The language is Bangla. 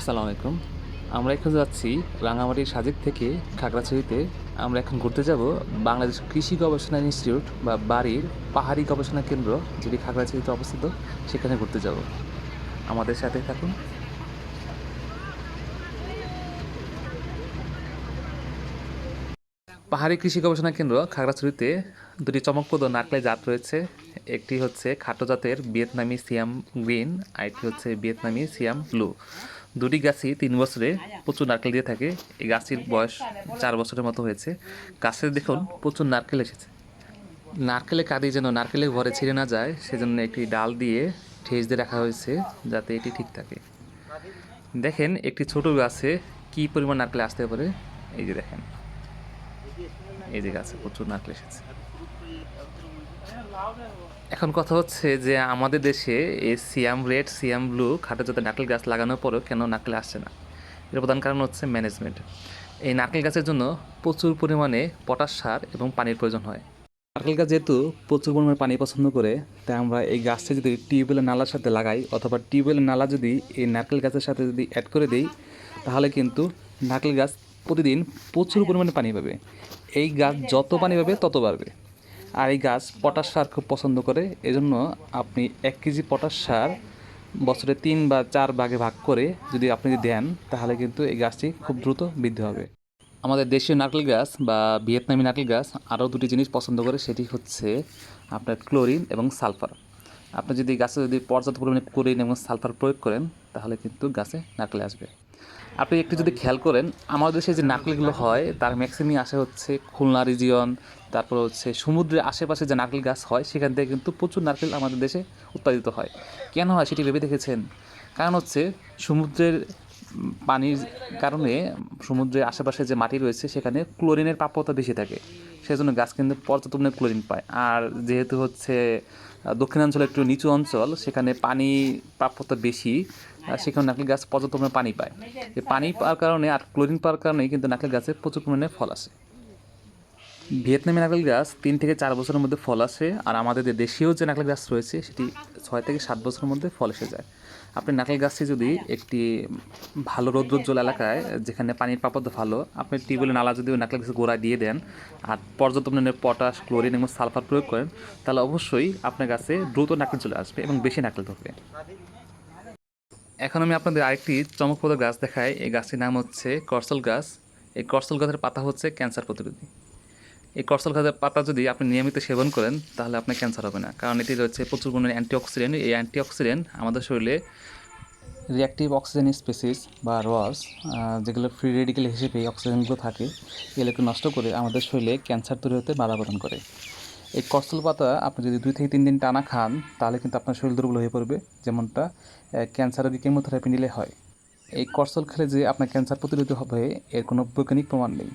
আসসালামু আলাইকুম। আমরা এখন যাচ্ছি রাঙামাটির সাজেক থেকে খাগড়াছড়িতে। আমরা এখন ঘুরতে যাব বাংলাদেশ কৃষি গবেষণা ইনস্টিটিউট বা বাড়ির পাহাড়ি গবেষণা কেন্দ্র যেটি খাগড়াছড়িতে অবস্থিত, সেখানে ঘুরতে যাব। আমাদের সাথে থাকুন। পাহাড়ি কৃষি গবেষণা কেন্দ্র খাগড়াছড়িতে দুটি চমকপ্রদ নারকেলের জাত রয়েছে। একটি হচ্ছে খাটো জাতের ভিয়েতনামি সিয়াম গ্রিন আর একটি হচ্ছে ভিয়েতনামি সিয়াম ব্লু। দুটি গাছই তিন বছরে প্রচুর নারকেল দিয়ে থাকে। এই গাছটির বয়স চার বছরের মতো হয়েছে। গাছে দেখুন প্রচুর নারকেল এসেছে। নারকেলে কাঁদি যেন নারকেলের ঘরে ছিঁড়ে না যায়, সেজন্য একটি ডাল দিয়ে ঠেস দিয়ে রাখা হয়েছে যাতে এটি ঠিক থাকে। দেখেন, একটি ছোট গাছে কি পরিমাণ নারকেল আসতে পারে? এই যে দেখেন। এই যে গাছে প্রচুর নারকেল এসেছে। এখন কথা হচ্ছে যে আমাদের দেশে এই সিয়াম রেড, সিয়াম ব্লু খাটে যাতে নারকেল গাছ লাগানোর পরেও কেন নারকেল আসছে না? এর প্রধান কারণ হচ্ছে ম্যানেজমেন্ট এই নারকেল গাছের জন্য প্রচুর পরিমাণে পটাশ সার এবং পানির প্রয়োজন হয়। নারকেল গাছ যেহেতু প্রচুর পরিমাণে পানি পছন্দ করে, তাই আমরা এই গাছটা যদি টিউবওয়েলের নালার সাথে লাগাই অথবা টিউবওয়েলের নালা যদি এই নারকেল গাছের সাথে যদি অ্যাড করে দিই, তাহলে কিন্তু নারকেল গাছ প্রতিদিন প্রচুর পরিমাণে পানি পাবে। এই গাছ যত পানি পাবে তত বাড়বে। আর এই গাছ পটাশ সার খুব পছন্দ করে, এজন্য আপনি এক কেজি পটাশ সার বছরে তিন বা চার ভাগে ভাগ করে যদি আপনি দেন, তাহলে কিন্তু এই গাছটি খুব দ্রুত বৃদ্ধি হবে। আমাদের দেশীয় নারকেল গাছ বা ভিয়েতনামি নারকেল গাছ আরও দুটি জিনিস পছন্দ করে, সেটি হচ্ছে আপনার ক্লোরিন এবং সালফার। আপনি যদি গাছে যদি পর্যাপ্ত পরিমাণে ক্লোরিন এবং সালফার প্রয়োগ করেন, তাহলে কিন্তু গাছে নারকেল আসবে। আপনি একটু যদি খেয়াল করেন, আমাদের দেশে যে নারকেলগুলো হয়, তার ম্যাক্সিমাম আসে হচ্ছে খুলনা রিজিয়ন তারপর হচ্ছে সমুদ্রের আশেপাশে যে নারকেল গাছ হয়, সেখান থেকে কিন্তু প্রচুর নারকেল আমাদের দেশে উৎপাদিত হয়। কেন হয় সেটি ভেবে দেখেছেন? কারণ হচ্ছে সমুদ্রের পানির কারণে সমুদ্রের আশেপাশে যে মাটি রয়েছে, সেখানে ক্লোরিনের প্রাপ্যতা বেশি থাকে। সেজন্য গাছ কিন্তু পর্যাপ্ত পরিমাণে ক্লোরিন পায়। আর যেহেতু হচ্ছে দক্ষিণাঞ্চলে একটু নিচু অঞ্চল, সেখানে পানি প্রাপ্যতা বেশি সেখানে নারকেল গাছ পর্যাপ্ত পরিমাণে পানি পায়। পানি পাওয়ার কারণে আর ক্লোরিন পাওয়ার কারণেই কিন্তু নারকেল গাছে প্রচুর পরিমাণে ফল আসে। ভিয়েতনামি নারকেল গাছ তিন থেকে চার বছরের মধ্যে ফল আসে, আর আমাদের যে দেশীয় যে নারকেল গাছ রয়েছে, সেটি ছয় থেকে সাত বছরের মধ্যে ফল এসে যায়। আপনি নারকেল গাছটি যদি একটি ভালো রৌদ্রোজ্জ্বল এলাকায়, যেখানে পানির প্রাপ্যতা ভালো, আপনি টিউবওয়েল নালা যদি নারকেল গাছের গোড়ায় দিয়ে দেন, আর পর্যাপ্ত পরিমাণে পটাশ, ক্লোরিন এবং সালফার প্রয়োগ করেন, তাহলে অবশ্যই আপনার গাছে দ্রুত নারকেল চলে আসবে এবং বেশি নারকেল ধরবে এখন আমি আপনাদের আরেকটি চমকপ্রদ গাছ দেখাই। এই গাছটির নাম হচ্ছে করসল গাছ। এই করসল গাছের পাতা হচ্ছে ক্যান্সার প্রতিরোধী। এই করসল গাছের পাতা যদি আপনি নিয়মিত সেবন করেন, তাহলে আপনার ক্যান্সার হবে না। কারণ এটি রয়েছে প্রচুর পরিমাণে অ্যান্টিঅক্সিডেন্ট এই অ্যান্টিঅক্সিডেন্ট আমাদের শরীরে রিঅ্যাক্টিভ অক্সিজেন স্পেসিস বা রস যেগুলো ফ্রি রেডিকেল হিসেবে এই অক্সিজেনগুলো থাকে, এগুলোকে নষ্ট করে আমাদের শরীরে ক্যান্সার তৈরি হতে বাধা প্রদান করে। এই করসল পাতা আপনি যদি দুই থেকে তিন দিন টানা খান, তাহলে কিন্তু আপনার শরীর দুর্বল হয়ে পড়বে, যেমনটা ক্যান্সার রোগী কেমোথেরাপি নিলে হয়। এই করসল খেলে যে আপনার ক্যান্সার প্রতিরোধী হবে, এর কোনো বৈজ্ঞানিক প্রমাণ নেই।